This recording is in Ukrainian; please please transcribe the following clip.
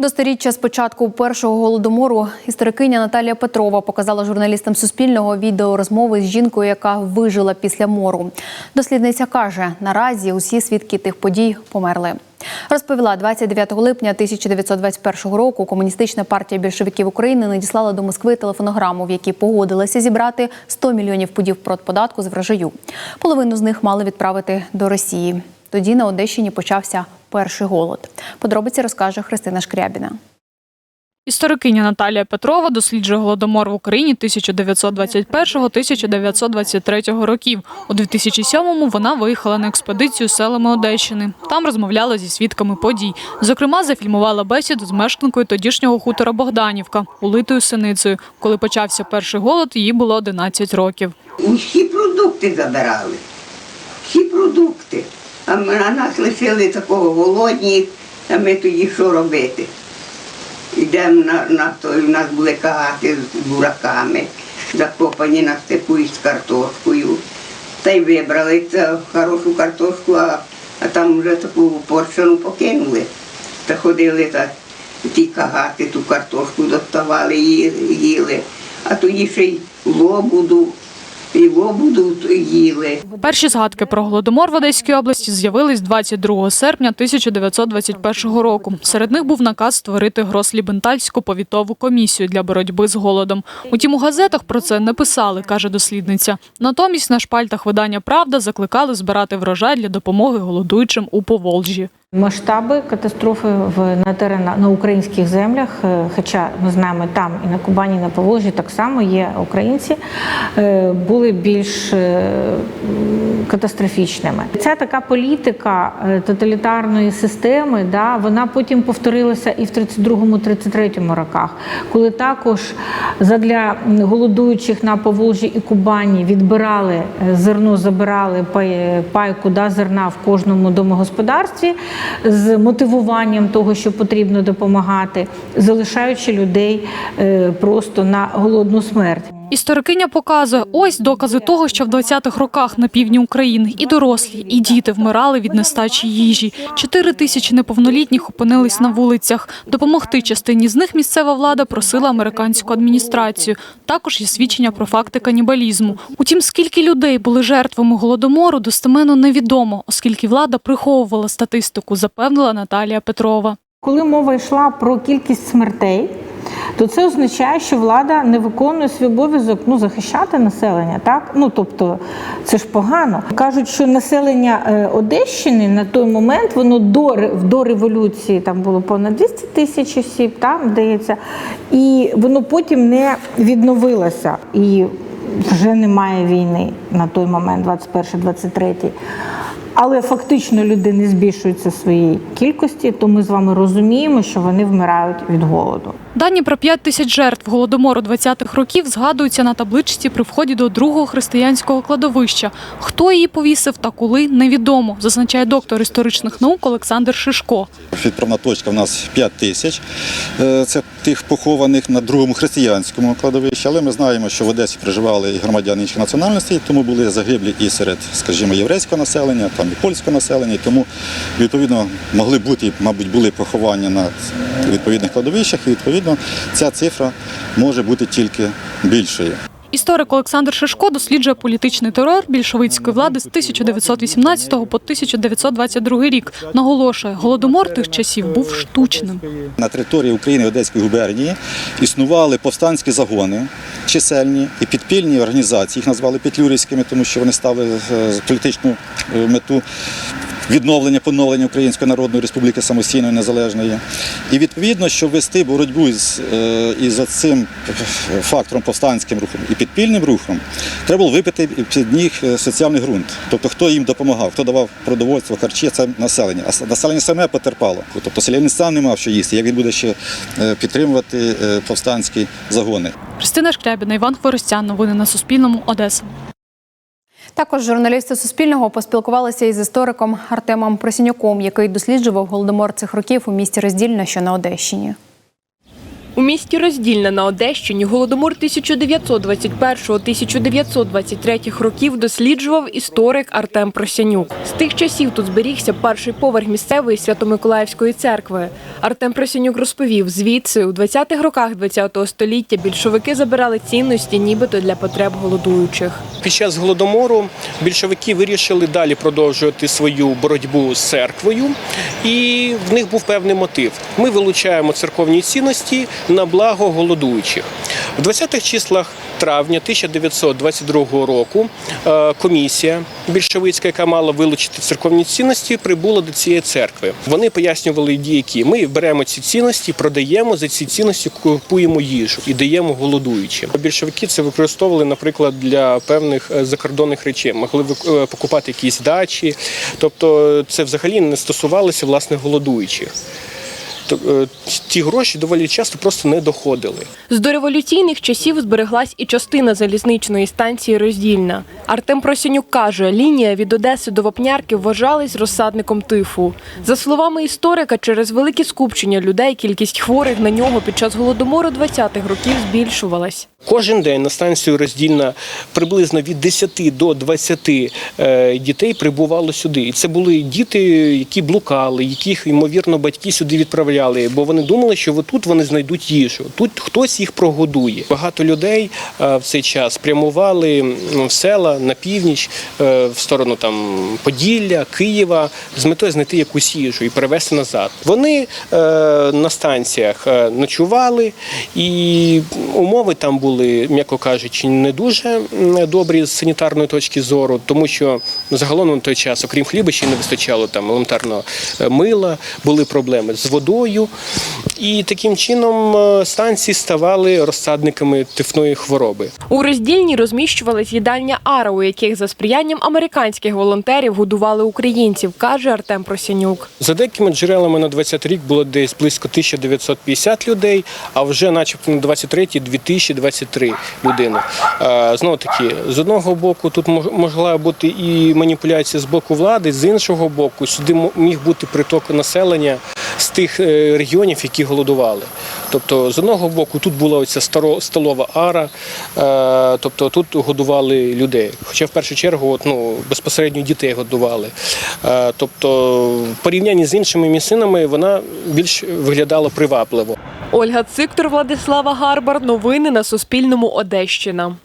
До сторіччя з початку першого голодомору історикиня Наталія Петрова показала журналістам Суспільного відеорозмови з жінкою, яка вижила після мору. Дослідниця каже, наразі усі свідки тих подій померли. Розповіла 29 липня 1921 року. Комуністична партія більшовиків України надіслала до Москви телефонограму, в якій погодилася зібрати 100 мільйонів пудів продподатку з врожаю. Половину з них мали відправити до Росії. Тоді на Одещині почався перший голод. Подробиці розкаже Христина Шкрябіна. Історикиня Наталія Петрова досліджує голодомор в Україні 1921-1923 років. У 2007-му вона виїхала на експедицію селами Одещини. Там розмовляла зі свідками подій. Зокрема, зафільмувала бесіду з мешканкою тодішнього хутора Богданівка Улитою Синицею. Коли почався перший голод, їй було 11 років. Усі продукти забирали. Всі продукти. А нас лишили такого голодні, а ми тоді що робити? Йдемо на, на той, у нас були кагати з бураками, закопані на степу із картошкою. Та й вибрали хорошу картошку, а, а там вже таку поршину покинули. Та ходили так, ті кагати, ту картошку доставали, їли. А тоді ще й лобуду, і лобуду їли. Перші згадки про голодомор в Одеській області з'явились 22 серпня 1921 року. Серед них був наказ створити Грослібентальську повітову комісію для боротьби з голодом. Утім, у газетах про це не писали, каже дослідниця. Натомість на шпальтах видання Правда закликали збирати врожай для допомоги голодуючим у Поволжі. Масштаби катастрофи в на теренах на українських землях, е, хоча ми знаємо там і на Кубані, і на Поволжі так само є українці, е, були більш е, катастрофічними. Ця така політика е, тоталітарної системи, да, вона потім повторилася і в 32-33 роках, коли також задля голодуючих на Поволжі і Кубані відбирали е, зерно, забирали пай- пайку да, зерна в кожному домогосподарстві з мотивуванням того, що потрібно допомагати, залишаючи людей е, просто на голодну смерть. Історикиня показує ось докази того, що в 20-х роках на півдні України і дорослі, і діти вмирали від нестачі їжі. Чотири тисячі неповнолітніх опинились на вулицях. Допомогти частині з них місцева влада просила американську адміністрацію. Також є свідчення про факти канібалізму. Утім, скільки людей були жертвами голодомору, достеменно невідомо, оскільки влада приховувала статистику, запевнила Наталія Петрова. Коли мова йшла про кількість смертей, то це означає, що влада не виконує свій обов'язок ну, захищати населення. Так? Ну, тобто, це ж погано. Кажуть, що населення е, Одещини на той момент воно до, до революції там було понад 200 тисяч осіб, там здається, і воно потім не відновилося. І вже немає війни на той момент, 21-23. Але фактично люди не збільшуються своїй кількості, то ми з вами розуміємо, що вони вмирають від голоду. Дані про 5 тисяч жертв голодомору 20-х років згадуються на табличці при вході до другого християнського кладовища. Хто її повісив та коли невідомо, зазначає доктор історичних наук Олександр Шишко. Відправна точка в нас 5 тисяч. Е, Це тих похованих на другому християнському кладовищі. Але ми знаємо, що в Одесі проживали і громадяни інших національностей, тому були загиблі і серед, скажімо, єврейського населення, там і польського населення. Тому відповідно могли бути, мабуть, були поховання на відповідних кладовищах. І відповідно ця цифра може бути тільки більшою. Історик Олександр Шишко досліджує політичний терор більшовицької влади з 1918 по 1922 рік. Наголошує, голодомор тих часів був штучним. На території України Одеської губернії існували повстанські загони, чисельні і підпільні організації. Їх назвали петлюрівськими, тому що вони ставили е, політичну е, мету відновлення, поновлення Української Народної Республіки самостійної незалежної. І відповідно, щоб вести боротьбу із, е, із цим фактором повстанським рухом і підпільним рухом, треба було випити під них соціальний ґрунт. Тобто, хто їм допомагав, хто давав продовольство, харчі, це населення. А населення саме потерпало. Тобто селянин сам не мав що їсти. Як він буде ще підтримувати повстанські загони? Христина Шкрябіна, Іван Хворостян. Новини на Суспільному. Одеса. Також журналісти Суспільного поспілкувалися із істориком Артемом Просінюком, який досліджував голодомор цих років у місті Роздільне, що на Одещині. У місті Роздільна на Одещині голодомор 1921-1923 років досліджував історик Артем Просянюк. З тих часів тут зберігся перший поверх місцевої Свято-Миколаївської церкви. Артем Просянюк розповів, звідси у 20-х роках ХХ століття більшовики забирали цінності нібито для потреб голодуючих. Під час голодомору більшовики вирішили далі продовжувати свою боротьбу з церквою, і в них був певний мотив. Ми вилучаємо церковні цінності на благо голодуючих. В 20-х числах травня 1922 року е, комісія більшовицька, яка мала вилучити церковні цінності, прибула до цієї церкви. Вони пояснювали діякі. Ми беремо ці цінності, продаємо за ці цінності, купуємо їжу і даємо голодуючим. Більшовики це використовували, наприклад, для певних е, закордонних речей. Могли е, покупати якісь дачі, тобто це взагалі не стосувалося власне голодуючих. Е, Ті гроші доволі часто просто не доходили. З дореволюційних часів збереглась і частина залізничної станції Роздільна. Артем Просянюк каже, лінія від Одеси до Вапнярки вважалась розсадником тифу. За словами історика, через велике скупчення людей кількість хворих на нього під час голодомору 20-х років збільшувалась. Кожен день на станцію роздільна приблизно від 10 до 20 е, дітей прибувало сюди. І це були діти, які блукали, яких ймовірно батьки сюди відправляли, бо вони думали, що тут вони знайдуть їжу. Тут хтось їх прогодує. Багато людей е, в цей час прямували в села на північ, е, в сторону там Поділля, Києва, з метою знайти якусь їжу і перевезти назад. Вони е, на станціях ночували, і умови там були, м'яко кажучи, не дуже добрі з санітарної точки зору, тому що загалом на той час, окрім хліба, ще не вистачало там елементарно мила, були проблеми з водою. І таким чином е, станції ставали розсадниками тифної хвороби. У роздільні розміщувалась їдальня Ара, у яких за сприянням американських волонтерів годували українців, каже Артем Просянюк. За деякими джерелами на 20 рік було десь близько 1950 людей, а вже начебто на 23 2023 людини. Е, Знову таки, з одного боку, тут могла бути і маніпуляція з боку влади, з іншого боку, сюди міг бути приток населення з тих е, регіонів, які голодували. Тобто, з одного боку, тут була оця столова ара, е, тобто тут годували людей. Хоча в першу чергу от, ну, безпосередньо дітей годували. Е, Тобто, в порівнянні з іншими місцинами вона більш виглядала привабливо. Ольга Циктор, Владислава Гарбар. Новини на Суспільному. Одещина.